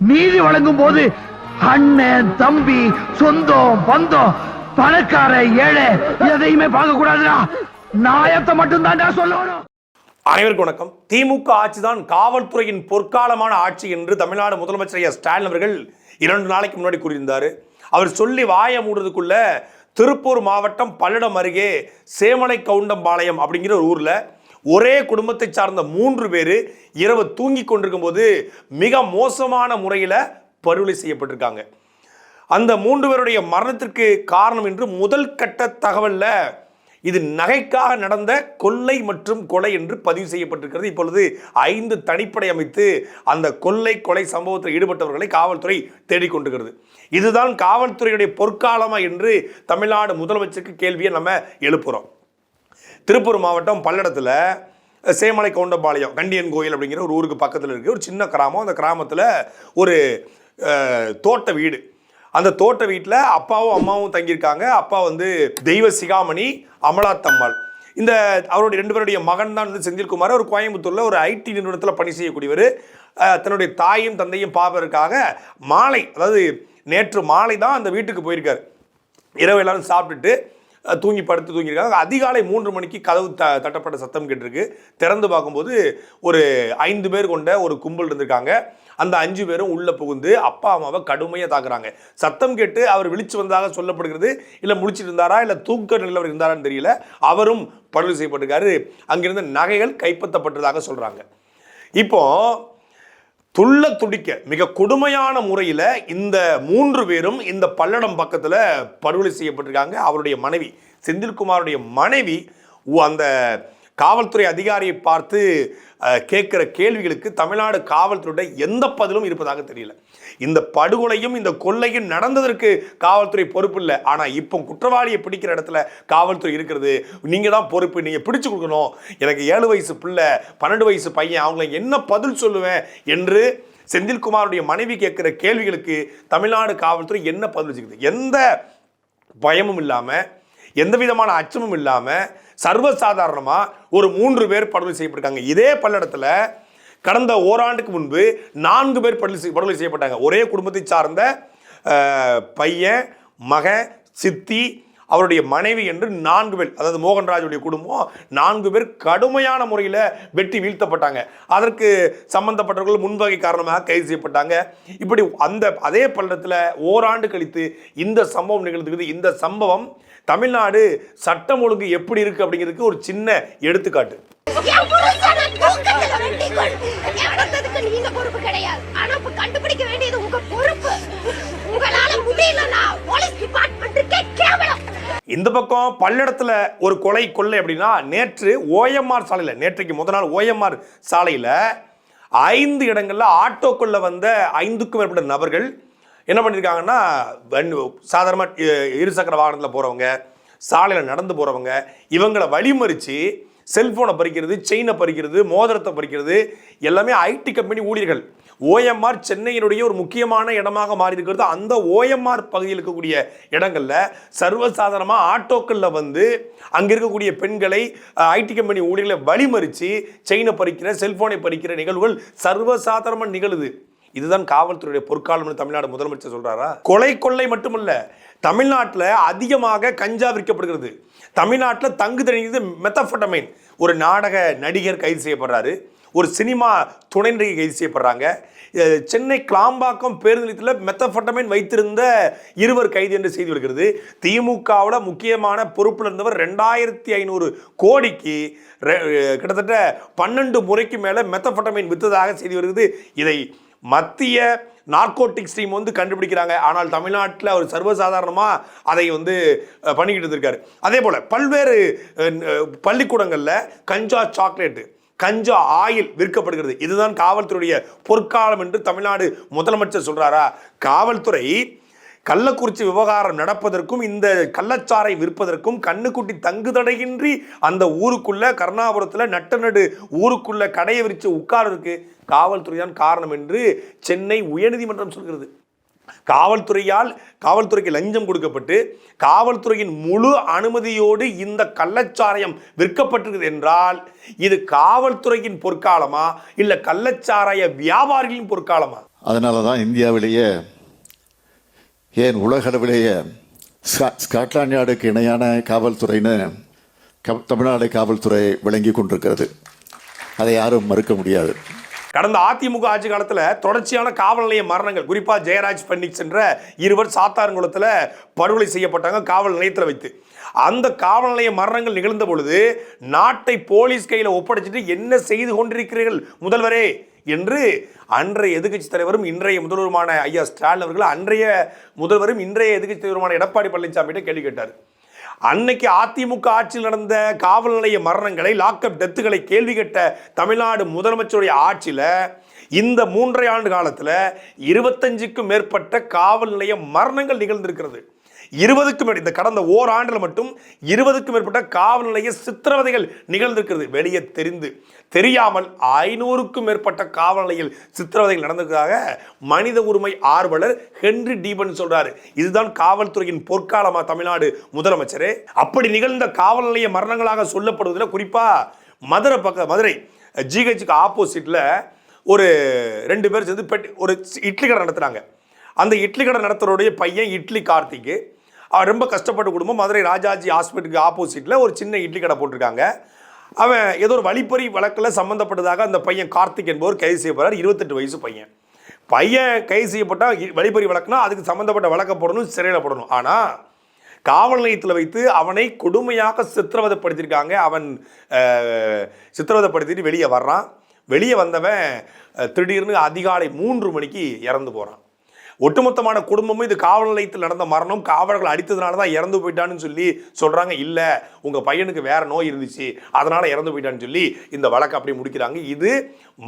நீதி வழங்கும் போது அண்ணன் தம்பி சொந்தம் பந்தம் பணக்கார ஏழை எதையுமே பார்க்க கூடாதுடா நாயத்தை மட்டும் தான் சொல்லணும். அனைவருக்கும் வணக்கம். திமுக ஆட்சிதான் காவல்துறையின் பொற்காலமான ஆட்சி என்று தமிழ்நாடு முதலமைச்சர் ஐயா ஸ்டாலின் அவர்கள் இரண்டு நாளைக்கு முன்னாடி கூறியிருந்தார். அவர் சொல்லி வாய மூடுறதுக்குள்ள திருப்பூர் மாவட்டம் பல்லடம் அருகே சேமலை கவுண்டம்பாளையம் அப்படிங்கிற ஒரு ஊர்ல ஒரே குடும்பத்தை சார்ந்த மூன்று பேர் இரவு தூங்கி கொண்டிருக்கும் போது மிக மோசமான முறையில் படுகொலை செய்யப்பட்டிருக்காங்க. அந்த மூன்று பேருடைய மரணத்திற்கு காரணம் என்று முதல் கட்ட தகவலில் இது நகைக்காக நடந்த கொள்ளை மற்றும் கொலை என்று பதிவு செய்யப்பட்டிருக்கிறது. இப்பொழுது ஐந்து தனிப்படை அமைத்து அந்த கொள்ளை கொலை சம்பவத்தில் ஈடுபட்டவர்களை காவல்துறை தேடிக்கொண்டிருக்கிறது இதுதான் காவல்துறையுடைய பொற்காலமா என்று தமிழ்நாடு முதலமைச்சருக்கு கேள்வியை நம்ம எழுப்புறோம். திருப்பூர் மாவட்டம் பல்லடத்தில் சேமலை கவுண்டபாளையம் கண்டியன் கோயில் அப்படிங்கிற ஒரு ஊருக்கு பக்கத்தில் இருக்குது ஒரு சின்ன கிராமம். அந்த கிராமத்தில் ஒரு தோட்ட வீடு. அந்த தோட்ட வீட்டில் அப்பாவும் அம்மாவும் தங்கியிருக்காங்க. அப்பா வந்து தெய்வ சிகாமணி அமலாத்தம்மாள். இந்த அவருடைய ரெண்டு பேருடைய மகன் தான் வந்து செந்தில்குமார். அவர் கோயம்புத்தூரில் ஒரு ஐடி நிறுவனத்தில் பணி செய்யக்கூடியவர். தன்னுடைய தாயும் தந்தையும் பார்ப்பதற்காக மாலை அதாவது நேற்று மாலை தான் அந்த வீட்டுக்கு போயிருக்கார். இரவு எல்லாரும் சாப்பிட்டுட்டு தூங்கி படுத்து தூங்கியிருக்காங்க. அதிகாலை மூன்று மணிக்கு கதவு த தட்டப்பட்ட சத்தம் கேட்டிருக்கு. திறந்து பார்க்கும்போது ஒரு ஐந்து பேர் கொண்ட ஒரு கும்பல் இருந்திருக்காங்க. அந்த அஞ்சு பேரும் உள்ளே புகுந்து அப்பா அம்மாவை கடுமையாக தாக்குறாங்க. சத்தம் கேட்டு அவர் விழிச்சு வந்ததாக சொல்லப்படுகிறது. இல்லை முழிச்சிட்டு இருந்தாரா இல்லை தூக்க நிலையில் அவர் இருந்தாரான்னு தெரியல. அவரும் படுகொலை செய்யப்பட்டிருக்காரு. அங்கிருந்த நகைகள் கைப்பற்றப்பட்டதாக சொல்கிறாங்க இப்போ துள்ள துடிக்க மிக கொடுமையான முறையில் இந்த மூன்று பேரும் இந்த பல்லடம் பக்கத்தில் படுகொலை செய்யப்பட்டிருக்காங்க. அவருடைய மனைவி செந்தில்குமாருடைய மனைவி உ- அந்த காவல்துறை அதிகாரியை பார்த்து கேட்குற கேள்விகளுக்கு தமிழ்நாடு காவல்துறையோட எந்த பதிலும் இருப்பதாக தெரியல. இந்த படுகொலையும் இந்த கொள்ளையும் நடந்ததற்கு காவல்துறை பொறுப்பு இல்லை. ஆனால் இப்போ குற்றவாளியை பிடிக்கிற இடத்துல காவல்துறை இருக்கிறது நீங்கள் தான் பொறுப்பு நீங்கள் பிடிச்சு கொடுக்கணும். எனக்கு ஏழு வயசு பிள்ளை பன்னெண்டு வயசு பையன் அவங்கள என்ன பதில் சொல்லுவேன் என்று செந்தில்குமாருடைய மனைவி கேட்குற கேள்விகளுக்கு தமிழ்நாடு காவல்துறை என்ன பதில் வச்சுக்குது எந்த பயமும் இல்லாமல் எந்த விதமான அச்சமும் இல்லாமல் சர்வசாதாரணமாக ஒரு மூன்று பேர் படுகொலை செய்யப்பட்டிருக்காங்க. இதே பல்லடத்தில் கடந்த ஓராண்டுக்கு முன்பு நான்கு பேர் படுகொலை செய்- படுகொலை செய்யப்பட்டாங்க. ஒரே குடும்பத்தை சார்ந்த பையன் மகன் சித்தி அவருடைய மனைவி என்று நான்கு பேர் அதாவது மோகன்ராஜுடைய குடும்பம் நான்கு பேர் கடுமையான முறையில் வெட்டி வீழ்த்தப்பட்டாங்க. அதற்கு சம்பந்தப்பட்டவர்கள் முன்வகை காரணமாக கைது செய்யப்பட்டாங்க. இப்படி அந்த அதே பள்ளத்தில் ஓராண்டு கழித்து இந்த சம்பவம் நிகழ்ந்துக்குது இந்த சம்பவம் தமிழ்நாடு சட்டம் ஒழுங்கு எப்படி இருக்கு அப்படிங்கிறதுக்கு ஒரு சின்ன எடுத்துக்காட்டு. இந்த பக்கம் பல்லடத்துல ஒரு கொலை கொள்ளை அப்படின்னா நேற்று ஓஎம்ஆர் சாலையில் நேற்றைக்கு முத நாள் ஓஎம்ஆர் சாலையில் ஐந்து இடங்களில் ஆட்டோக்குள்ள வந்த ஐந்துக்கும் மேற்பட்ட நபர்கள் என்ன பண்ணியிருக்காங்கன்னா சாதாரணமாக இருசக்கர வாகனத்தில் போகிறவங்க சாலையில் நடந்து போகிறவங்க இவங்களை வழிமறித்து செல்ஃபோனை பறிக்கிறது செயினை பறிக்கிறது மோதிரத்தை பறிக்கிறது எல்லாமே ஐடி கம்பெனி ஊழியர்கள். ஓஎம்ஆர் சென்னையினுடைய ஒரு முக்கியமான இடமாக மாறி இருக்கிறது அந்த ஓஎம்ஆர் பகுதியில் இருக்கக்கூடிய இடங்களில் சர்வசாதாரணமாக ஆட்டோக்களில் வந்து அங்கே இருக்கக்கூடிய பெண்களை ஐடி கம்பெனி ஊழியர்களை வழிமறித்து செயினை பறிக்கிற செல்ஃபோனை பறிக்கிற நிகழ்வுகள் சர்வசாதாரணமாக நிகழுது. இதுதான் காவல்துறையுடைய பொற்காலம்னு தமிழ்நாடு முதலமைச்சர் சொல்றாரா? கொலை கொள்ளை மட்டுமல்ல தமிழ்நாட்டில் அதிகமாக கஞ்சா விற்கப்படுகிறது. தமிழ்நாட்டில் தங்கு தணிந்தது மெத்தஃபட்டமைன் ஒரு நாடக நடிகர் கைது செய்யப்படுறாரு. ஒரு சினிமா துணை நடிகை கைது செய்யப்படுறாங்க. சென்னை கிளாம்பாக்கம் பேருந்து நிலையத்தில் மெத்தஃபட்டமைன் வைத்திருந்த இருவர் கைது என்று செய்தி வருகிறது. திமுகவில் முக்கியமான பொறுப்பில் இருந்தவர் ரெண்டாயிரத்தி ஐநூறு கோடிக்கு ரெ- கிட்டத்தட்ட பன்னெண்டு முறைக்கு மேலே மெத்தஃபட்டமைன் விற்றதாக செய்தி வருகிறது. இதை மத்திய நார்கோட்டிக்ஸ் டீம் வந்து கண்டுபிடிக்கிறாங்க. ஆனால் தமிழ்நாட்டில் அவர் சர்வசாதாரணமாக அதை வந்து பண்ணிக்கிட்டு இருக்காரு அதே போல் பல்வேறு பள்ளிக்கூடங்களில் கஞ்சா சாக்லேட்டு கஞ்சா ஆயில் விற்கப்படுகிறது. இதுதான் காவல்துறையுடைய பொற்காலம் என்று தமிழ்நாடு முதலமைச்சர் சொல்கிறாரா காவல்துறை கள்ளக்குறிச்சி விவகாரம் நடப்பதற்கும் இந்த கள்ளச்சாரை விற்பதற்கும் கண்ணுக்குட்டி தங்குதடையின்றி அந்த ஊருக்குள்ள கருணாபுரத்தில் நட்ட நடு ஊருக்குள்ள கடையை விரித்து உட்கார்றதுக்கு காவல்துறை தான் காரணம் என்று சென்னை உயர்நீதிமன்றம் சொல்கிறது. காவல்துறையால் காவல்துறைக்கு லஞ்சம் கொடுக்கப்பட்டு காவல்துறையின் முழு அனுமதியோடு இந்த கள்ளச்சாராயம் விற்கப்பட்டிருக்கிறது என்றால் இது காவல்துறையின் பொற்காலமா இல்லை கள்ளச்சாராய வியாபாரிகளின் பொற்காலமா? அதனால தான் இந்தியாவிலேயே ஏன் உலகளவிலேயே ஸ்கா- ஸ்காட்லாண்ட் யார்டுக்கு இணையான காவல்துறைன்னு க- தமிழ்நாடு காவல்துறை விளங்கி கொண்டிருக்கிறது. அதை யாரும் மறுக்க முடியாது. கடந்த அதிமுக ஆட்சி காலத்தில் தொடர்ச்சியான காவல் நிலைய மரணங்கள் குறிப்பாக ஜெயராஜ் பன்னிக்ஸ் சென்ற இருவர் சாத்தான்குளத்துல படுகொலை செய்யப்பட்டாங்க காவல் நிலையத்தில் வைத்து. அந்த காவல் நிலைய மரணங்கள் நிகழ்ந்த பொழுது நாட்டை போலீஸ் கையில் ஒப்படைச்சிட்டு என்ன செய்து கொண்டிருக்கிறீர்கள் முதல்வரே? என்று அன்றைய எதிர்க்கட்சி தலைவரும் இன்றைய முதல்வருமான ஐயா ஸ்டாலின் அவர்கள் அன்றைய முதல்வரும் இன்றைய எதிர்க்கட்சி தலைவருமான எடப்பாடி பழனிசாமிகிட்ட கேள்வி கேட்டார். அன்னைக்கு அதிமுக ஆட்சியில் நடந்த காவல் நிலைய மரணங்களை லாக்அப் டெத்துகளை கேள்வி கேட்ட தமிழ்நாடு முதலமைச்சருடைய ஆட்சியில் இந்த மூன்றரை ஆண்டு காலத்தில் இருபத்தஞ்சுக்கும் மேற்பட்ட காவல் நிலைய மரணங்கள் நிகழ்ந்திருக்கிறது. இருபதுக்கும் இந்த கடந்த ஓராண்டில் மட்டும் இருபதுக்கும் மேற்பட்ட காவல் நிலைய சித்திரவதைகள் நிகழ்ந்திருக்கிறது. வெளியே தெரிந்து தெரியாமல் ஐநூறுக்கும் மேற்பட்ட காவல் நிலையில் சித்திரவதைகள் நடந்திருக்கிறதாக மனித உரிமை ஆர்வலர் ஹென்றி டீபன் சொல்றாரு. இதுதான் காவல்துறையின் பொற்காலமா தமிழ்நாடு முதலமைச்சரே. அப்படி நிகழ்ந்த காவல் நிலைய மரணங்களாக சொல்லப்படுவதில் குறிப்பா மதுரை பக்க மதுரை ஜிஹெச்சுக்கு ஆப்போசிட்ல ஒரு ரெண்டு பேர் சேர்ந்து பெட் ஒரு இட்லி கடை நடத்துகிறாங்க அந்த இட்லி கடை நடத்துகிறோடைய பையன் இட்லி கார்த்திக்கு அவன் ரொம்ப கஷ்டப்பட்ட குடும்பம். மதுரை ராஜாஜி ஹாஸ்பிட்டலுக்கு ஆப்போசிட்டில் ஒரு சின்ன இட்லி கடை போட்டிருக்காங்க. அவன் ஏதோ ஒரு வழிப்பறி வழக்கில் சம்மந்தப்பட்டதாக அந்த பையன் கார்த்திக் என்பவர் கைது செய்யப்படுறார் இருபத்தெட்டு வயசு பையன். பையன் கைது செய்யப்பட்டால் வழிப்பறி வழக்குனா அதுக்கு சம்மந்தப்பட்ட வழக்க போடணும் சிறையில் போடணும். ஆனால் காவல் நிலையத்தில் வைத்து அவனை கொடுமையாக சித்திரவதைப்படுத்தியிருக்காங்க. அவன் சித்திரவதப்படுத்திட்டு சித்திரவதைப்படுத்திட்டு வெளியே வர்றான். வெளியே வந்தவன் திடீர்னு அதிகாலை மூன்று மணிக்கு இறந்து போகிறான் ஒட்டுமொத்தமான குடும்பமும் இது காவல் நிலையத்தில் நடந்த மரணம். காவலர்கள் அடித்ததுனால தான் இறந்து போயிட்டான்னு சொல்லி சொல்கிறாங்க இல்லை உங்கள் பையனுக்கு வேறு நோய் இருந்துச்சு அதனால் இறந்து போயிட்டான்னு சொல்லி இந்த வழக்கு அப்படி முடிக்கிறாங்க. இது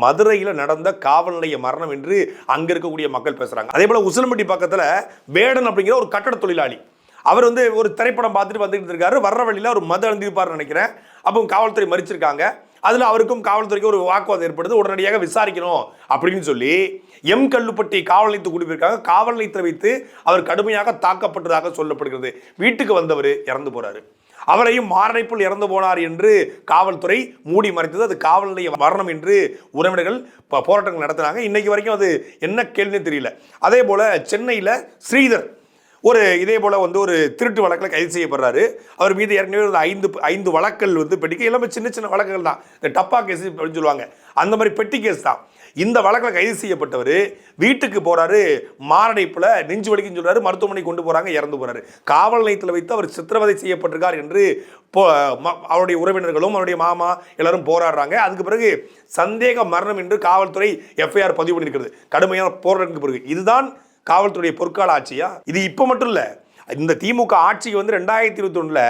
மதுரையில் நடந்த காவல் நிலைய மரணம் என்று அங்கே இருக்கக்கூடிய மக்கள் பேசுகிறாங்க அதே போல் உசிலம்பட்டி பக்கத்தில் வேடன் அப்படிங்கிற ஒரு கட்டட தொழிலாளி. அவர் வந்து ஒரு திரைப்படம் பார்த்துட்டு வந்துட்டு இருக்காரு. வர்ற வழியில் ஒரு மது அழுந்திருப்பார்னு நினைக்கிறேன். அப்போ காவல்துறை மறிச்சிருக்காங்க. அதில் அவருக்கும் காவல்துறைக்கு ஒரு வாக்குவாதம் ஏற்படுது. உடனடியாக விசாரிக்கணும் அப்படின்னு சொல்லி எம். கல்லுப்பட்டி காவல் நிலையத்து கூட்டி போயிருக்காங்க. காவல் நிலையத்தில் வைத்து அவர் கடுமையாக தாக்கப்பட்டதாக சொல்லப்படுகிறது. வீட்டுக்கு வந்தவர் இறந்து போறாரு. அவரையும் மாரடைப்பில் இறந்து போனார் என்று காவல்துறை மூடி மறைத்தது. அது காவல் நிலைய மரணம் என்று உறவினர்கள் போராட்டங்கள் நடத்தினாங்க. இன்னைக்கு வரைக்கும் அது என்ன கேள்வின்னு தெரியல. அதே போல சென்னையில் ஸ்ரீதர் ஒரு இதே போல் வந்து ஒரு திருட்டு வழக்கில் கைது செய்யப்படுறாரு. அவர் மீது ஏற்கனவே ஒரு ஐந்து ஐந்து வழக்கல் வந்து பெட்டிக்கு எல்லாமே சின்ன சின்ன வழக்குகள் தான். இந்த டப்பா கேஸ் அப்படின்னு சொல்லுவாங்க. அந்த மாதிரி பெட்டி கேஸ் தான். இந்த வழக்கில் கைது செய்யப்பட்டவர் வீட்டுக்கு போகிறாரு மாரடைப்பில் நெஞ்சு வலிக்குன்னு சொல்கிறாரு மருத்துவமனை கொண்டு போகிறாங்க இறந்து போகிறாரு காவல் நிலையத்தில் வைத்து அவர் சித்திரவதை செய்யப்பட்டிருக்கார் என்று ம- அவருடைய உறவினர்களும் அவருடைய மாமா எல்லாரும் போராடுறாங்க. அதுக்கு பிறகு சந்தேக மரணம் என்று காவல்துறை எஃப்ஐஆர் பதிவு பண்ணியிருக்கிறது. கடுமையான போராட்டத்துக்கு பிறகு. இதுதான் காவல்துறை பொற்கால ஆட்சியா இது இப்போ மட்டும் இல்லை. இந்த திமுக ஆட்சிக்கு வந்து ரெண்டாயிரத்தி இருபத்தி ஒன்றில்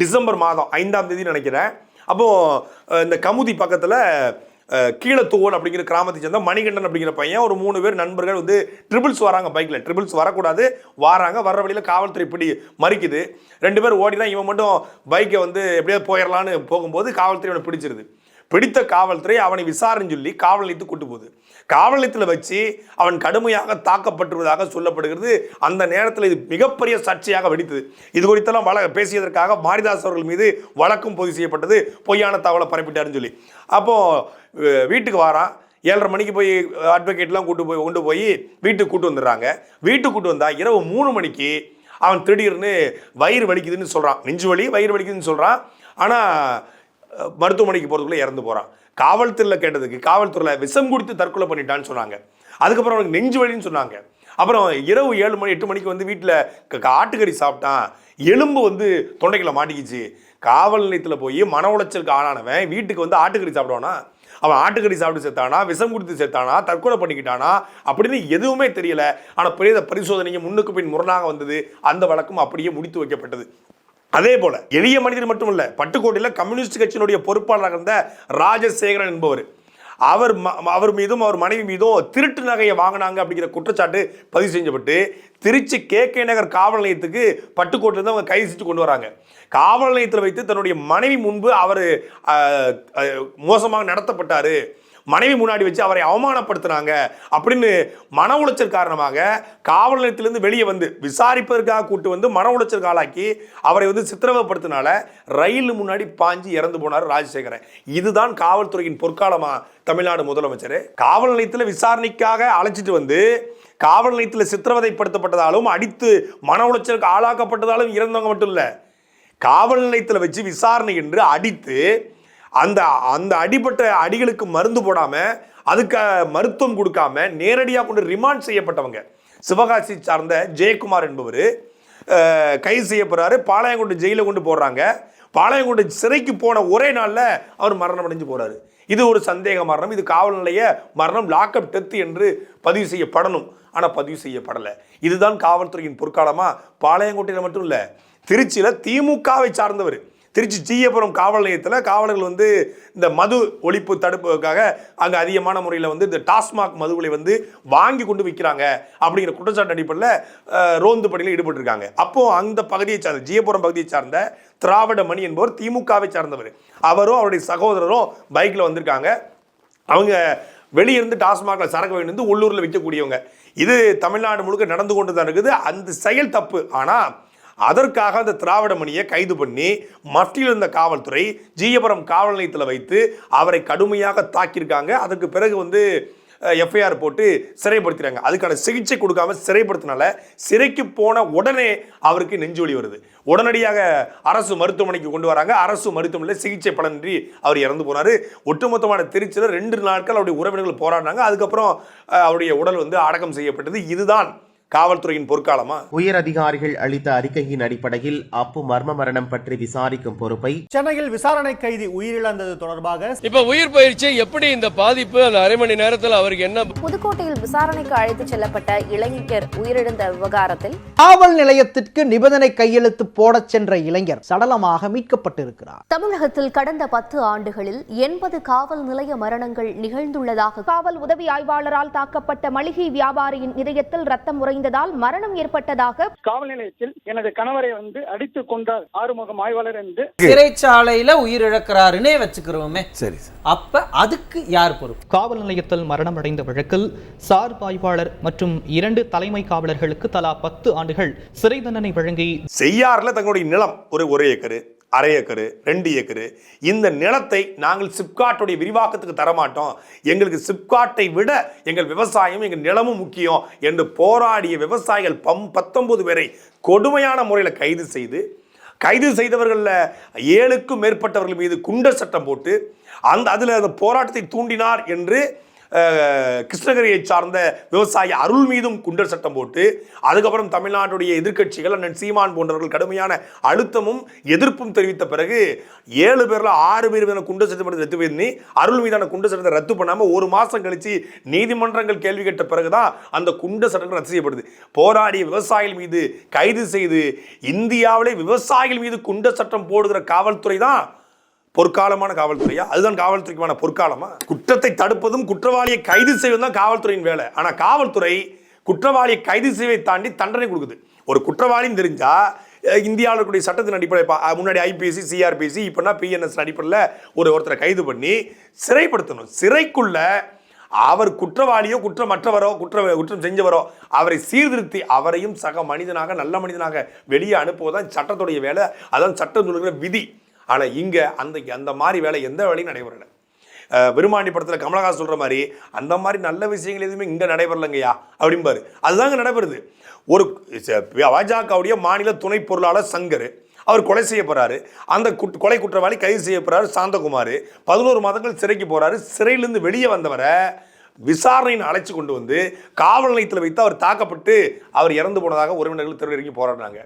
டிசம்பர் மாதம் ஐந்தாம் தேதி நினைக்கிறேன். அப்போ இந்த கமுதி பக்கத்தில் கீழத்தூவல் அப்படிங்கிற கிராமத்தை சேர்ந்த மணிகண்டன் அப்படிங்கிற பையன் ஒரு மூணு பேர் நண்பர்கள் வந்து ட்ரிபிள்ஸ் வராங்க பைக்கில் ட்ரிபிள்ஸ் வரக்கூடாது வராங்க வர்ற வழியில் காவல்துறை பிடி மறிக்குது. ரெண்டு பேர் ஓடினா இவன் மட்டும் பைக்கை வந்து எப்படியாவது போயிடலான்னு போகும்போது காவல்துறை அவனை பிடிச்சிருது. பிடித்த காவல்துறை அவனை விசாரணை சொல்லி காவல் நிலையத்துக்கு கூட்டு போகுது. காவல் நிலையத்தில் வச்சு அவன் கடுமையாக தாக்கப்பட்டுள்ளதாக சொல்லப்படுகிறது. அந்த நேரத்தில் இது மிகப்பெரிய சர்ச்சையாக வெடித்தது. இது குறித்தெல்லாம் வழ பேசியதற்காக மாரிதாஸ் அவர்கள் மீது வழக்கும் பதிவு செய்யப்பட்டது. பொய்யான தகவலை பரப்பிட்டாருன்னு சொல்லி. அப்போது வீட்டுக்கு வாரான். ஏழரை மணிக்கு போய் அட்வொகேட்லாம் கூட்டு போய் கொண்டு போய் வீட்டுக்கு கூட்டு வந்துடுறாங்க. வீட்டுக்கு கூட்டு வந்தால் இரவு மூணு மணிக்கு அவன் திடீர்னு வயிறு வலிக்குதுன்னு சொல்கிறான் நெஞ்சு வலி வயிறு வலிக்குதுன்னு சொல்கிறான் ஆனால் மருத்துவமனைக்கு போகிறதுக்குள்ளே இறந்து போகிறான் காவல்துறையில் கேட்டதுக்கு காவல்துறையில் விஷம் குடித்து தற்கொலை பண்ணிட்டான்னு சொன்னாங்க. அதுக்கப்புறம் அவனுக்கு நெஞ்சு வழின்னு சொன்னாங்க. அப்புறம் இரவு ஏழு மணி எட்டு மணிக்கு வந்து வீட்டில் ஆட்டுக்கறி சாப்பிட்டான். எலும்பு வந்து தொண்டைக்குள்ள மாட்டிக்கிச்சு. காவல் நிலையத்தில் போய் மன உளைச்சலுக்கு ஆளானவன் வீட்டுக்கு வந்து ஆட்டுக்கறி சாப்பிடுவானா? அவன் ஆட்டுக்கறி சாப்பிட்டு செத்தானா? விஷம் கொடுத்து செத்தானா? தற்கொலை பண்ணிக்கிட்டானா? அப்படின்னு எதுவுமே தெரியல. ஆனால் பிரேத பரிசோதனையும் முன்னுக்கு பின் முரணாக வந்தது அந்த வழக்கும் அப்படியே முடித்து வைக்கப்பட்டது. அதே போல எளிய மனிதர் மட்டுமல்ல பட்டுக்கோட்டையில் கம்யூனிஸ்ட் கட்சியினுடைய பொறுப்பாளராக இருந்த ராஜசேகரன் என்பவர். அவர் அவர் மீதும் அவர் மனைவி மீதும் திருட்டு நகையை வாங்கினாங்க அப்படிங்கிற குற்றச்சாட்டு பதிவு செய்யப்பட்டு திருச்சி கே கே நகர் காவல் நிலையத்துக்கு பட்டுக்கோட்டிலிருந்து அவங்க கைது செஞ்சு கொண்டு வராங்க. காவல் நிலையத்தில் வைத்து தன்னுடைய மனைவி முன்பு அவர் மோசமாக நடத்தப்பட்டார். மனைவி முன்னாடி வச்சு அவரை அவமானப்படுத்துனாங்க அப்படின்னு மன உளைச்சல் காரணமாக காவல் நிலையத்திலிருந்து வெளியே வந்து விசாரிப்பதற்காக கூட்டு வந்து மன உளைச்சல் ஆளாக்கி அவரை வந்து சித்திரவப்படுத்தினால ரயில் முன்னாடி பாஞ்சு இறந்து போனார் ராஜசேகரன். இதுதான் காவல்துறையின் பொற்காலமா தமிழ்நாடு முதலமைச்சர். காவல் நிலையத்தில் விசாரணைக்காக அழைச்சிட்டு வந்து காவல் நிலையத்தில் சித்திரவதைப்படுத்தப்பட்டதாலும் அடித்து மன உளைச்சலுக்கு ஆளாக்கப்பட்டதாலும் இறந்தவங்க மட்டும் இல்லை காவல் நிலையத்தில் வச்சு விசாரணை என்று அடித்து அந்த அந்த அடிப்பட்ட அடிகளுக்கு மருந்து போடாமல் அதுக்கு மருத்துவம் கொடுக்காம நேரடியாக கொண்டு ரிமாண்ட் செய்யப்பட்டவங்க. சிவகாசி சார்ந்த ஜெயக்குமார் என்பவர் கைது செய்யப்படுறாரு பாளையங்கோட்டை ஜெயில கொண்டு போடுறாங்க பாளையங்கோட்டை சிறைக்கு போன ஒரே நாளில் அவர் மரணம் அடைஞ்சு போறாரு. இது ஒரு சந்தேக மரணம். இது காவல் நிலைய மரணம் லாக்அப் டெத்து என்று பதிவு செய்யப்படணும். ஆனால் பதிவு செய்யப்படலை. இதுதான் காவல்துறையின் பொற்காலமாக பாளையங்கோட்டையில் மட்டும் இல்லை திருச்சியில் திமுகவை சார்ந்தவர். திருச்சி ஜீயபுரம் காவல் நிலையத்தில் காவலர்கள் வந்து இந்த மது ஒழிப்பு தடுப்புக்காக அங்கே அதிகமான முறையில் வந்து இந்த டாஸ்மாக் மதுகளை வந்து வாங்கி கொண்டு விற்கிறாங்க அப்படிங்கிற குற்றச்சாட்டு அடிப்படையில் ரோந்து பணியில் ஈடுபட்டிருக்காங்க. அப்போ அந்த பகுதியை சார்ந்த ஜீயபுரம் பகுதியை சார்ந்த திராவிட மணி என்பவர் திமுகவை சார்ந்தவர். அவரும் அவருடைய சகோதரரும் பைக்கில் வந்திருக்காங்க. அவங்க வெளியிருந்து டாஸ்மாகில் சரக்கு வாங்கிட்டு உள்ளூரில் விற்கக்கூடியவங்க. இது தமிழ்நாடு முழுக்க நடந்து கொண்டு தான் இருக்குது. அந்த செயல் தப்பு. ஆனால் அதற்காக அந்த திராவிட மணியை கைது பண்ணி மத்தியில் இருந்த காவல்துறை ஜீயபுரம் காவல் நிலையத்தில் வைத்து அவரை கடுமையாக தாக்கியிருக்காங்க. அதற்கு பிறகு வந்து எஃப்ஐஆர் போட்டு சிறைப்படுத்தினாங்க அதுக்கான சிகிச்சை கொடுக்காம சிறைப்படுத்தினால சிறைக்கு போன உடனே அவருக்கு நெஞ்சொலி வருது. உடனடியாக அரசு மருத்துவமனைக்கு கொண்டு வராங்க. அரசு மருத்துவமனையில் சிகிச்சை பலனின்றி அவர் இறந்து போனார். ஒட்டுமொத்தமான திருச்சியில் ரெண்டு நாட்கள் அவருடைய உறவினர்கள் போராடினாங்க. அதுக்கப்புறம் அவருடைய உடல் வந்து அடக்கம் செய்யப்பட்டது. இதுதான் காவல்துறையின் பொற்காலமா? உயர் அதிகாரிகள் அளித்த அறிக்கையின் அடிப்படையில் அப்பு மர்ம மரணம் பற்றி விசாரிக்கும் பொறுப்பை சென்னையில் விசாரணை கைதி உயிரிழந்தது தொடர்பாக இப்ப உயிர் போயிடுச்சு எப்படி இந்த பாதிப்பு? அந்த அரை மணி நேரத்துல அவருக்கு என்ன புதுக்கோட்டையில் விசாரணைக்கு அழைத்துச் செல்லப்பட்ட இளைஞர் உயிரிழந்த விவகாரத்தில் காவல் நிலையத்திற்கு நிபந்தனை கையெழுத்து போடச் சென்ற இளைஞர் சடலமாக மீட்கப்பட்டிருக்கிறார். தமிழகத்தில் கடந்த பத்து ஆண்டுகளில் எண்பது காவல் நிலைய மரணங்கள் நிகழ்ந்துள்ளதாக காவல் உதவி ஆய்வாளரால் தாக்கப்பட்ட மளிகை வியாபாரியின் இதயத்தில் ரத்தம் உறைந்ததால் மரணம் ஏற்பட்டதாக காவல் நிலையத்தில் எனது கணவரை வந்து அடித்துக் கொண்டார். ஆறுமுகம் ஆய்வாளர் என்று சிறைச்சாலையில உயிரிழக்கிறாருன்னே வச்சுக்கிறோமே. சரி அப்ப அதுக்கு யார் பொறுப்பு? காவல் நிலையத்தில் மரணமடைந்த வழக்கில் சார் ஆய்வாளர் மற்றும் இரண்டு தலைமை காவலர்களுக்கு தலா பத்து ஆண்டுகள் சிறை தண்டனை வழங்கி செய்யாறில் தங்களுடைய நிலம் ஒரு ஒரு ஏக்கரு. அரை ஏக்கரு ரெண்டு ஏக்கரு. இந்த நிலத்தை நாங்கள் சிப்காட்டுடைய விரிவாக்கத்துக்கு தரமாட்டோம். எங்களுக்கு சிப்காட்டை விட எங்கள் விவசாயம் எங்கள் நிலமும் முக்கியம் என்று போராடிய விவசாயிகள் பம் பத்தொன்பது பேரை கொடுமையான முறையில் கைது செய்து கைது செய்தவர்களில் ஏழுக்கும் மேற்பட்டவர்கள் மீது குண்டர் சட்டம் போட்டு அந்த அதில் அந்த போராட்டத்தை தூண்டினார் என்று கிருஷ்ணகிரியை சார்ந்த விவசாயி அருள் மீதும் குண்டர் சட்டம் போட்டு அதுக்கப்புறம் தமிழ்நாட்டுடைய எதிர்க்கட்சிகள் அண்ணன் சீமான் போன்றவர்கள் கடுமையான அழுத்தமும் எதிர்ப்பும் தெரிவித்த பிறகு ஏழு பேரில் ஆறு பேர் மீதான குண்டர் சட்டம் ரத்து பண்ணி அருள் மீதான குண்டர் சட்டத்தை ரத்து பண்ணாமல் ஒரு மாதம் கழித்து நீதிமன்றங்கள் கேள்வி கேட்ட பிறகுதான் அந்த குண்டர் சட்டங்கள் ரத்து செய்யப்படுது. போராடிய விவசாயிகள் மீது கைது செய்து இந்தியாவிலே விவசாயிகள் மீது குண்டர் சட்டம் போடுகிற காவல்துறை தான் பொற்காலமான காவல்துறையா? அதுதான் காவல்துறைக்குமான பொற்காலமா? குற்றத்தை தடுப்பதும் குற்றவாளியை கைது செய்வதும் தான் காவல்துறையின் வேலை. ஆனால் காவல்துறை குற்றவாளியை கைது செய்வதை தாண்டி தண்டனை கொடுக்குது. ஒரு குற்றவாளின்னு தெரிஞ்சா இந்தியாவில் இருக்கக்கூடிய சட்டத்தின் அடிப்படை பா- முன்னாடி ஐபிசி சிஆர்பிசி இப்போனா பிஎன்எஸ் அடிப்படையில் ஒரு ஒருத்தரை கைது பண்ணி சிறைப்படுத்தணும். சிறைக்குள்ள அவர் குற்றவாளியோ குற்றமற்றவரோ குற்ற குற்றம் செஞ்சவரோ அவரை சீர்திருத்தி அவரையும் சக மனிதனாக நல்ல மனிதனாக வெளியே அனுப்புவதுதான் சட்டத்துடைய வேலை. அதான் சட்டம் சொல்கிற விதி. ஆனால் இங்கே அந்த அந்த மாதிரி வேலை எந்த வேலையும் நடைபெறலை. அஹ் விருமாண்டி படத்தில் கமலஹாசன் சொல்கிற மாதிரி அந்த மாதிரி நல்ல விஷயங்கள் எதுவுமே இங்கே நடைபெறலங்கய்யா அப்படிம்பாரு அதுதாங்க நடைபெறுது. ஒரு பாஜகவுடைய மாநில துணை பொருளாளர் சங்கர் அவர் கொலை செய்யப்படுறாரு அந்த குட்- கொலை குற்றவாளி கைது செய்யப்படுறாரு சாந்தகுமார். பதினோரு மாதங்கள் சிறைக்கு போகிறாரு சிறையிலிருந்து வெளியே வந்தவரை விசாரணையின் அழைச்சி கொண்டு வந்து காவல் நிலையத்தில் வைத்து அவர் தாக்கப்பட்டு அவர் இறந்து போனதாக உறவினர்கள் தெருவிறங்கி போராடினாங்க.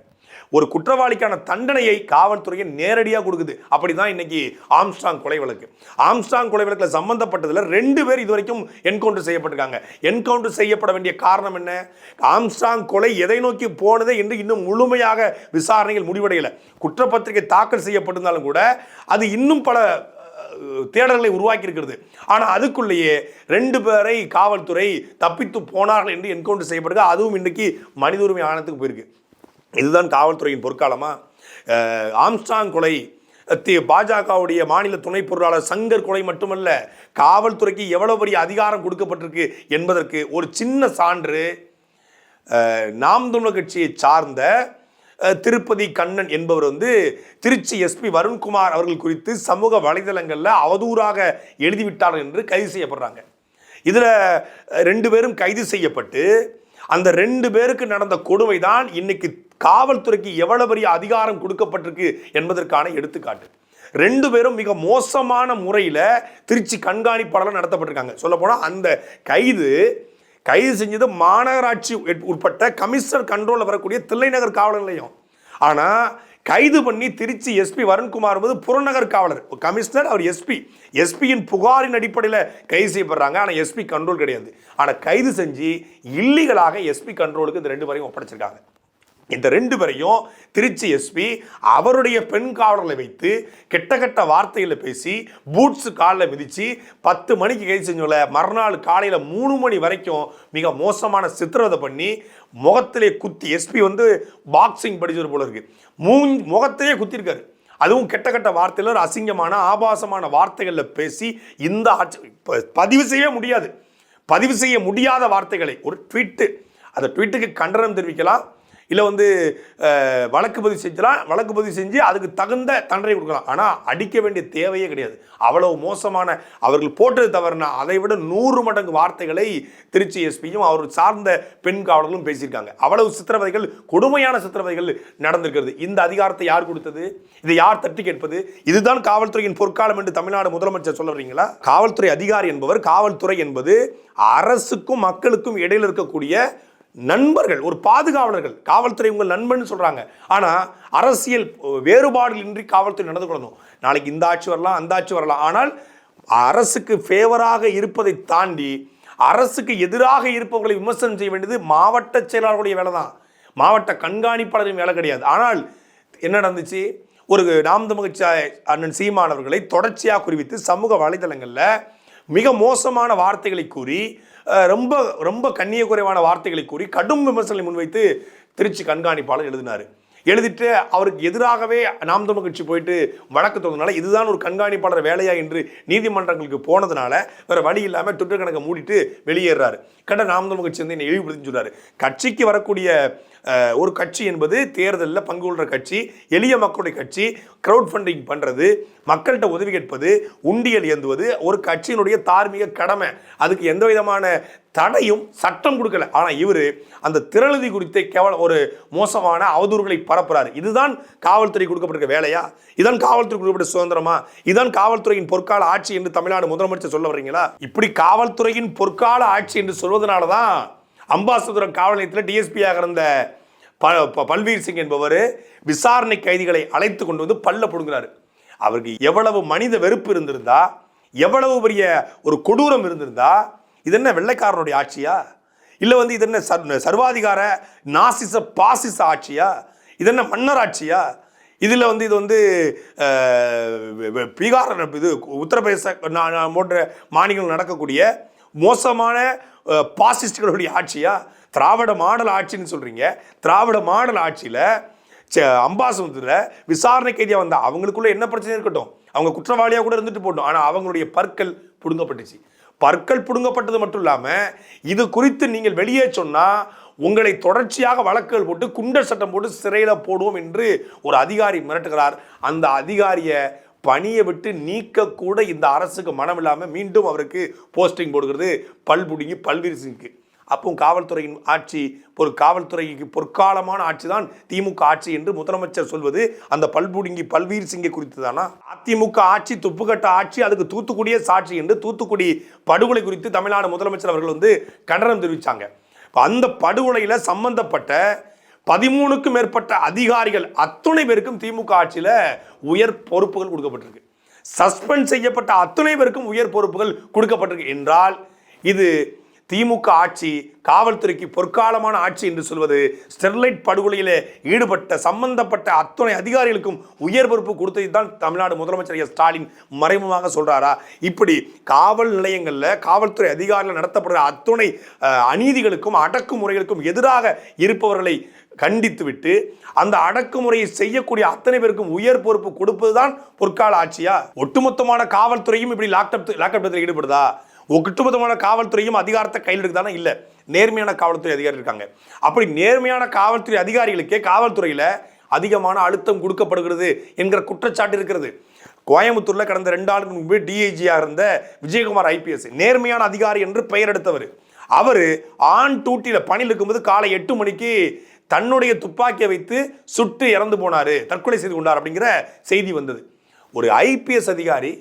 ஒரு குற்றவாளிக்கான தண்டனையை காவல்துறையை நேரடியாக கொடுக்குது. அப்படி தான் இன்னைக்கு ஆம்ஸ்டாங் கொலை வழக்கு. ஆம்ஸ்டாங் கொலை வழக்கில் சம்பந்தப்பட்டதில் ரெண்டு பேர் இதுவரைக்கும் என்கவுண்டர் செய்யப்பட்டிருக்காங்க. என்கவுண்டர் செய்யப்பட வேண்டிய காரணம் என்ன? ஆம்ஸ்டாங் கொலை எதை நோக்கி போனது என்று இன்னும் முழுமையாக விசாரணையில் முடிவடையலை. குற்றப்பத்திரிகை தாக்கல் செய்யப்பட்டிருந்தாலும் கூட அது இன்னும் பல தேடல்களை உருவாக்கி இருக்கிறது. ஆனால் அதுக்குள்ளேயே ரெண்டு பேரை காவல்துறை தப்பித்து போனார்கள் என்று என்கவுண்டர் செய்யப்படுது அதுவும் இன்றைக்கு மனித உரிமை ஆணையத்துக்கு போயிருக்கு. இதுதான் காவல்துறையின் பொற்காலமாக ஆம்ஸ்டாங் கொலை தி- பாஜகவுடைய மாநில துணை பொருளாளர் சங்கர் கொலை மட்டுமல்ல காவல்துறைக்கு எவ்வளவு பெரிய அதிகாரம் கொடுக்கப்பட்டிருக்கு என்பதற்கு ஒரு சின்ன சான்று நாம் தமிழர் கட்சியை சார்ந்த திருப்பதி கண்ணன் என்பவர் வந்து திருச்சி எஸ்பி வருண்குமார் அவர்கள் குறித்து சமூக வலைதளங்களில் அவதூறாக எழுதிவிட்டார் என்று கைது செய்யப்படுறாங்க. இதில் ரெண்டு பேரும் கைது செய்யப்பட்டு அந்த ரெண்டு பேருக்கு நடந்த கொடுமை தான் இன்னைக்கு காவல்துறைக்கு எவ்வளவு பெரிய அதிகாரம் கொடுக்கப்பட்டிருக்கு என்பதற்கான எடுத்துக்காட்டு. ரெண்டு பேரும் மிக மோசமான முறையில் திருச்சி கண்காணிப்பாளர் நடத்தப்பட்டிருக்காங்க. சொல்லப்போனால் அந்த கைது கைது செஞ்சது மாநகராட்சி உட்- உட்பட்ட கமிஷனர் கண்ட்ரோலில் வரக்கூடிய தில்லைநகர் காவல் நிலையம். ஆனால் கைது பண்ணி திருச்சி எஸ்பி வருண்குமார் என்பது புறநகர் காவலர். கமிஷனர் அவர் எஸ்பி. எஸ்பியின் புகாரின் அடிப்படையில் கைது செய்யப்படுறாங்க. ஆனால் எஸ்பி கண்ட்ரோல் கிடையாது. ஆனால் கைது செஞ்சு இல்லீகலாக எஸ்பி கண்ட்ரோலுக்கு இந்த ரெண்டு பேரையும் ஒப்படைச்சிருக்காங்க. இந்த ரெண்டு பேரையும் திருச்சி எஸ்பி அவருடைய பெண் காவலர்களை வைத்து கெட்ட கெட்ட வார்த்தைகளை பேசி பூட்ஸ் காலில் மிதித்து பத்து மணிக்கு கைது செஞ்சோல மறுநாள் காலையில் மூணு மணி வரைக்கும் மிக மோசமான சித்திரவதை பண்ணி முகத்திலே குத்தி எஸ்பி வந்து பாக்ஸிங் படிச்சவர் போல இருக்கு. மூ முகத்திலே குத்திருக்காரு. அதுவும் கெட்ட கெட்ட வார்த்தையில் ஒரு அசிங்கமான ஆபாசமான வார்த்தைகளில் பேசி இந்த ஆட்சி ப- பதிவு செய்ய முடியாது. பதிவு செய்ய முடியாத வார்த்தைகளை ஒரு ட்வீட்டு அந்த ட்வீட்டுக்கு கண்டனம் தெரிவிக்கலாம். இல்லை வந்து வழக்கு பதிவு செஞ்சலாம். வழக்கு பதிவு செஞ்சு அதுக்கு தகுந்த தண்டனை கொடுக்கலாம். ஆனால் அடிக்க வேண்டிய தேவையே கிடையாது. அவ்வளவு மோசமான அவர்கள் போட்டது தவறுனா அதை விட நூறு மடங்கு வார்த்தைகளை திருச்சி எஸ்பியும் அவர் சார்ந்த பெண் காவலர்களும் பேசியிருக்காங்க. அவ்வளவு சித்திரவதைகள் கொடுமையான சித்திரவதைகள் நடந்திருக்கிறது. இந்த அதிகாரத்தை யார் கொடுத்தது? இதை யார் தட்டி கேட்பது? இதுதான் காவல்துறையின் பொற்காலம் என்று தமிழ்நாடு முதலமைச்சர் சொல்றீங்களா காவல்துறை அதிகாரி என்பவர் காவல்துறை என்பது அரசுக்கும் மக்களுக்கும் இடையில் இருக்கக்கூடிய நண்பர்கள் ஒரு பாதுகாவலர்கள். காவல்துறை உங்கள் நண்பன் சொல்கிறாங்க ஆனால் அரசியல் வேறுபாடுகள் இன்றி காவல்துறை நடந்து கொள்ளணும். நாளைக்கு இந்த ஆட்சி வரலாம் அந்த ஆட்சி வரலாம். ஆனால் அரசுக்கு ஃபேவராக இருப்பதை தாண்டி அரசுக்கு எதிராக இருப்பவர்களை விமர்சனம் செய்ய வேண்டியது மாவட்ட செயலாளருடைய வேலை தான் மாவட்ட கண்காணிப்பாளரின் வேலை கிடையாது. ஆனால் என்ன நடந்துச்சு? ஒரு நாம் தமிழ்ச்சி அண்ணன் சீமானவர்களை தொடர்ச்சியாக குறிவித்து சமூக வலைதளங்களில் மிக மோசமான வார்த்தைகளை கூறி ரொம்ப ரொம்ப கண்ணிய குறைவான வார்த்தைகளை கூறி கடும் விமர்சனங்களை முன்வைத்து திருச்சி கண்காணிப்பாளர் எழுதினார். எழுதிட்டு அவருக்கு எதிராகவே நாம் தமிழ் கட்சி போயிட்டு வழக்கு தொடர்ந்தனால இதுதான் ஒரு கண்காணிப்பாளர் வேலையா என்று நீதிமன்றங்களுக்கு போனதுனால வேற வழி இல்லாமல் ட்விட்டர் கணக்கை மூடிட்டு வெளியேறாரு. கண்ட நாம் தமிழ் கட்சி வந்து என்னை இழிவுபடுத்தின்னு சொல்றாரு. கட்சிக்கு வரக்கூடிய ஒரு கட்சி என்பது தேர்தலில் பங்கு கொள்கிற கட்சி எளிய மக்களுடைய கட்சி க்ரௌட் ஃபண்டிங் பண்ணுறது மக்கள்கிட்ட உதவி கேட்பது உண்டியல் ஏந்துவது ஒரு கட்சியினுடைய தார்மீக கடமை. அதுக்கு எந்த விதமான தடையும் சட்டம் கொடுக்கல. ஆனால் இவர் அந்த திரளுதி குறித்த கேவல ஒரு மோசமான அவதூறுகளை பரப்புறாரு. இதுதான் காவல்துறை கொடுக்கப்பட்டிருக்க வேலையா? இதான் காவல்துறை கொடுக்கப்பட்ட சுதந்திரமா? இதான் காவல்துறையின் பொற்கால ஆட்சி என்று தமிழ்நாடு முதலமைச்சர் சொல்ல வர்றீங்களா? இப்படி காவல்துறையின் பொற்கால ஆட்சி என்று சொல்வதனால தான் அம்பாசதுரம் காவல் நிலையத்தில் டிஎஸ்பியாக இருந்த ப ப- பல்வீர் சிங் என்பவர் விசாரணை கைதிகளை அழைத்து கொண்டு வந்து பல்ல பிடுங்குறாரு. அவருக்கு எவ்வளவு மனித வெறுப்பு இருந்திருந்தா எவ்வளவு பெரிய ஒரு கொடூரம் இருந்திருந்தா இது என்ன வெள்ளைக்காரனுடைய ஆட்சியா? இல்லை வந்து இது என்ன சர்- சர்வாதிகார நாசிச பாசிச ஆட்சியா? இது என்ன மன்னர் ஆட்சியா? இதில் வந்து இது வந்து பீகார் இது உத்தரப்பிரதேச போன்ற மாநிலங்கள் நடக்கக்கூடிய மோசமான பாசிஸ்டுகளுடைய ஆட்சியா? திராவிட மாடல் ஆட்சின்னு சொல்கிறீங்க திராவிட மாடல் ஆட்சியில் அம்பாசமுத்திரத்தில் விசாரணை கைதியாக வந்தால் அவங்களுக்குள்ள என்ன பிரச்சனை இருக்கட்டும்? அவங்க குற்றவாளியாக கூட இருந்துட்டு போட்டோம் ஆனால் அவங்களுடைய பற்கள் பிடுங்கப்பட்டுச்சு. பற்கள் பிடுங்கப்பட்டது மட்டும் இல்லாமல் இது குறித்து நீங்கள் வெளியே சொன்னால் உங்களை தொடர்ச்சியாக வழக்குகள் போட்டு குண்டர் சட்டம் போட்டு சிறையில் போடுவோம் என்று ஒரு அதிகாரி மிரட்டுகிறார். அந்த அதிகாரியை பணியை விட்டு நீக்கக்கூட இந்த அரசுக்கு மனம் இல்லாமல் மீண்டும் அவருக்கு போஸ்டிங் போடுகிறது. பல்புடுங்கி பல்வீர் சிங்க்கு அப்போ காவல்துறையின் ஆட்சி ஒரு காவல்துறைக்கு பொற்காலமான ஆட்சி தான் திமுக ஆட்சி என்று முதலமைச்சர் சொல்வது. அந்த பல்புடுங்கி பல்வீர் சிங்கை குறித்து தானா அதிமுக ஆட்சி துப்புக்கட்ட ஆட்சி அதுக்கு தூத்துக்குடியே சாட்சி என்று தூத்துக்குடி படுகொலை குறித்து தமிழ்நாடு முதலமைச்சர் அவர்கள் வந்து கண்டனம் தெரிவித்தாங்க இப்போ அந்த படுகொலையில் சம்பந்தப்பட்ட பதிமூணுக்கும் மேற்பட்ட அதிகாரிகள் அத்துணை பேருக்கும் திமுக ஆட்சியில் உயர் பொறுப்புகள் கொடுக்கப்பட்டிருக்கு. சஸ்பெண்ட் செய்யப்பட்ட அத்துணை பேருக்கும் உயர் பொறுப்புகள் கொடுக்கப்பட்டிருக்கு. என்றால் இது திமுக ஆட்சி காவல்துறைக்கு பொற்காலமான ஆட்சி என்று சொல்வது ஸ்டெர்லைட் படுகொலையிலே ஈடுபட்ட சம்பந்தப்பட்ட அத்துணை அதிகாரிகளுக்கும் உயர் பொறுப்பு கொடுத்தது தான் தமிழ்நாடு முதலமைச்சர் ஸ்டாலின் மறைமுகமாக சொல்கிறாரா இப்படி காவல் நிலையங்களில் காவல்துறை அதிகாரிகள் நடத்தப்படுற அத்துணை அநீதிகளுக்கும் அடக்குமுறைகளுக்கும் எதிராக இருப்பவர்களை கண்டித்துவிட்டு அந்த அடக்குமுறையை செய்யக்கூடிய அத்தனை பேருக்கும் உயர் பொறுப்பு கொடுப்பதுதான் பொற்கால ஆட்சியா? ஒட்டுமொத்தமான காவல்துறையும் இப்படி லாக்டப் லாக்டப் ஈடுபடுதா? ஒட்டுமொத்தமான காவல்துறையும் அதிகாரத்தை கையில் இருக்குதானா இல்லை. நேர்மையான காவல்துறை அதிகாரி இருக்காங்க. அப்படி நேர்மையான காவல்துறை அதிகாரிகளுக்கே காவல்துறையில் அதிகமான அழுத்தம் கொடுக்கப்படுகிறது என்கிற குற்றச்சாட்டு இருக்கிறது. கோயம்புத்தூரில் கடந்த ரெண்டு ஆண்டுக்கு முன்பு டிஐஜியாக இருந்த விஜயகுமார் ஐபிஎஸ் நேர்மையான அதிகாரி என்று பெயர் எடுத்தவர். அவர் ஆன் டூட்டியில் பணியில் இருக்கும்போது காலை எட்டு மணிக்கு தன்னுடைய துப்பாக்கியை வைத்து சுட்டு இறந்து போனார். தற்கொலை செய்து கொண்டார் அப்படிங்கிற செய்தி வந்தது. ஒரு ஐபிஎஸ் அதிகாரி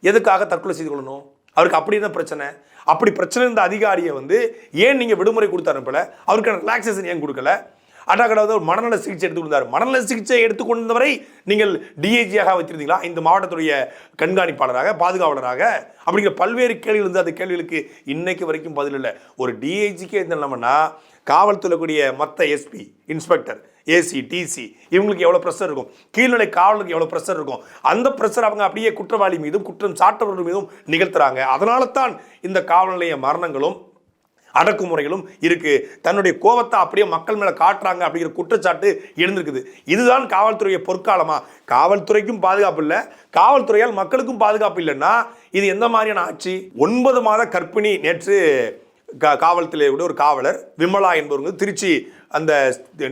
எதுக்காக தற்கொலை செய்து கொள்ளணும்? அவருக்கு அப்படி என்ன பிரச்சனை? அப்படி பிரச்சனை இருந்த அதிகாரியை வந்து ஏன் நீங்கள் விடுமுறை கொடுத்து அனுப்பல அவருக்கான ரிலாக்ஸேஷன் ஏன் கொடுக்கல? அடாக்கடாவது ஒரு மனநல சிகிச்சை எடுத்து கொடுத்தார் மனநல சிகிச்சை எடுத்துக்கொண்டவரை நீங்கள் டிஐஜியாக வைத்திருந்தீங்களா? இந்த மாவட்டத்துடைய கண்காணிப்பாளராக பாதுகாவலராக? அப்படிங்கிற பல்வேறு கேள்விகள் இருந்து அந்த கேள்விகளுக்கு இன்னைக்கு வரைக்கும் பதில் இல்லை. ஒரு டிஐஜிக்கே இந்த நிலைமைனா காவல்துறைக்கூடிய மற்ற எஸ்பி இன்ஸ்பெக்டர் ஏசி டிசி இவங்களுக்கு எவ்வளோ ப்ரெஷர் இருக்கும்? கீழ்நிலை காவலுக்கு எவ்வளோ ப்ரெஷர் இருக்கும்? அந்த ப்ரெஷர் அவங்க அப்படியே குற்றவாளி மீதும் குற்றம் சாட்டவர்கள் மீதும் நிகழ்த்துறாங்க. அதனால தான் இந்த காவல் நிலைய மரணங்களும் அடக்குமுறைகளும் இருக்குது தன்னுடைய கோபத்தை அப்படியே மக்கள் மேலே காட்டுறாங்க அப்படிங்கிற குற்றச்சாட்டு எழுந்திருக்குது. இதுதான் காவல்துறையை பொற்காலமா? காவல்துறைக்கும் பாதுகாப்பு இல்லை. காவல்துறையால் மக்களுக்கும் பாதுகாப்பு இல்லைன்னா இது எந்த மாதிரியான ஆட்சி? ஒன்பது மாத கர்ப்பிணி நேற்று கா காவல்துறையோட ஒரு காவலர் விமலா என்பவங்க திருச்சி அந்த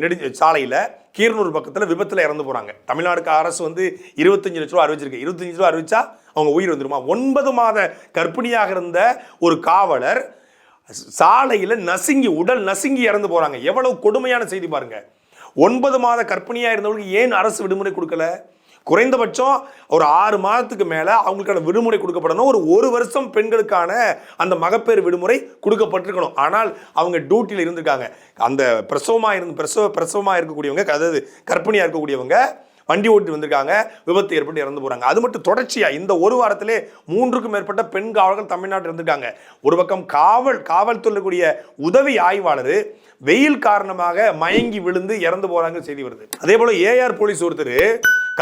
நெடு சாலையில் கீரனூர் பக்கத்தில் விபத்தில் இறந்து போகிறாங்க தமிழ்நாடு அரசு வந்து இருபத்தஞ்சு லட்ச ரூபா அறிவிச்சிருக்கு. இருபத்தஞ்சு ரூபா அறிவிச்சா அவங்க உயிர் வந்துருமா? ஒன்பது மாத கர்ப்பிணியாக இருந்த ஒரு காவலர் சாலையில் நசுங்கி உடல் நசுங்கி இறந்து போகிறாங்க எவ்வளவு கொடுமையான செய்தி பாருங்க. ஒன்பது மாத கர்ப்பிணியாக இருந்தவங்களுக்கு ஏன் அரசு விடுமுறை கொடுக்கல? குறைந்தபட்சம் ஒரு ஆறு மாதத்துக்கு மேலே அவங்களுக்கான விடுமுறை கொடுக்கப்படணும். ஒரு ஒரு வருஷம் பெண்களுக்கான அந்த மகப்பேறு விடுமுறை கொடுக்கப்பட்டிருக்கணும். ஆனால் அவங்க டியூட்டியில் இருந்திருக்காங்க. அந்த பிரசவமாக இருந்து பிரசவ பிரசவமாக இருக்கக்கூடியவங்க அதாவது கர்ப்பிணியாக இருக்கக்கூடியவங்க வண்டி ஓட்டி வந்திருக்காங்க விபத்து ஏற்பட்டு இறந்து போகிறாங்க அது மட்டும் தொடர்ச்சியாக இந்த ஒரு வாரத்திலே மூன்றுக்கும் மேற்பட்ட பெண் காவலர்கள் தமிழ்நாட்டில் இருந்திருக்காங்க. ஒரு பக்கம் காவல் காவல்துறையில் கூடிய உதவி ஆய்வாளர் வெயில் காரணமாக மயங்கி விழுந்து இறந்து போகிறாங்க செய்தி வருது. அதே போல் ஏஆர் போலீஸ் ஒருத்தர்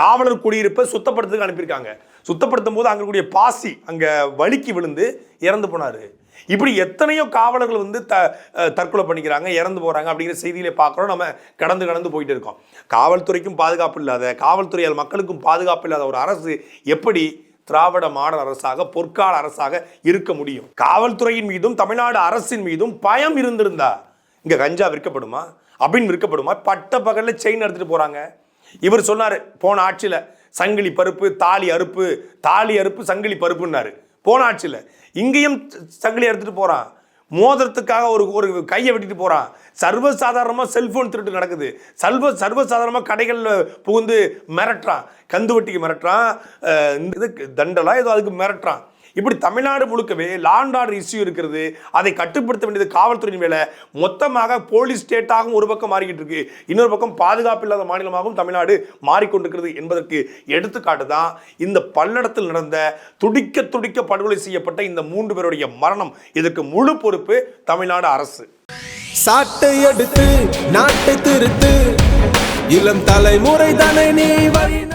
காவலர் குடியிருப்பை சுத்தப்படுத்துறதுக்கு அனுப்பியிருக்காங்க. சுத்தப்படுத்தும் போது அங்க கூடிய பாசி அங்க வழுக்கி விழுந்து இறந்து போனாரு. இப்படி எத்தனையோ காவலர்கள் வந்து த தற்கொலை பண்ணிக்கிறாங்க இறந்து போகிறாங்க அப்படிங்கிற செய்தியிலே பார்க்குறோம். நம்ம கடந்து கடந்து போயிட்டு இருக்கோம். காவல்துறைக்கும் பாதுகாப்பு இல்லாத காவல்துறையால் மக்களுக்கும் பாதுகாப்பு இல்லாத ஒரு அரசு எப்படி திராவிட மாடல் அரசாக பொற்கால அரசாக இருக்க முடியும்? காவல்துறையின் மீதும் தமிழ்நாடு அரசின் மீதும் பயம் இருந்திருந்தா இங்கே கஞ்சா விற்கப்படுமா? அப்படின்னு விற்கப்படுமா? பட்ட பகலில் செயின் எடுத்துகிட்டு போகிறாங்க இவர் சொன்னார் போன ஆட்சியில் சங்கிலி பருப்பு தாலி அறுப்பு தாலி அறுப்பு சங்கிலி பருப்புன்னாரு. போன ஆட்சியில் இங்கேயும் சங்கிலி எடுத்துகிட்டு போகிறான் மோதிரத்துக்காக ஒரு ஒரு கையை வெட்டிட்டு போகிறான் சர்வசாதாரணமாக செல்ஃபோன் திருட்டு நடக்குது. சர்வ சர்வசாதாரணமாக கடைகளில் புகுந்து மிரட்டுறான். கந்து வட்டிக்கு மிரட்டுறான். இந்த இதுக்கு தண்டலாக ஏதோ அதுக்கு மிரட்டுறான். இப்படி தமிழ்நாடு முழுக்கவே லாண்ட் ஆர்டர் இஷ்யூ இருக்கிறது. அதை கட்டுப்படுத்த வேண்டியது காவல்துறையின் வேலை. மொத்தமாக போலீஸ் ஸ்டேட்டாகவும் ஒரு பக்கம் மாறிக்கிட்டு இருக்கு. இன்னொரு பக்கம் பாதுகாப்பு இல்லாத மாநிலமாகவும் தமிழ்நாடு மாறிக்கொண்டிருக்கிறது என்பதற்கு எடுத்துக்காட்டு தான் இந்த பல்லடத்தில் நடந்த துடிக்க துடிக்க படுகொலை செய்யப்பட்ட இந்த மூன்று பேருடைய மரணம். இதற்கு முழு பொறுப்பு தமிழ்நாடு அரசு. சாட்டை எடுத்து நாட்டை திருத்து. இளம் தலைமுறை தானே நீ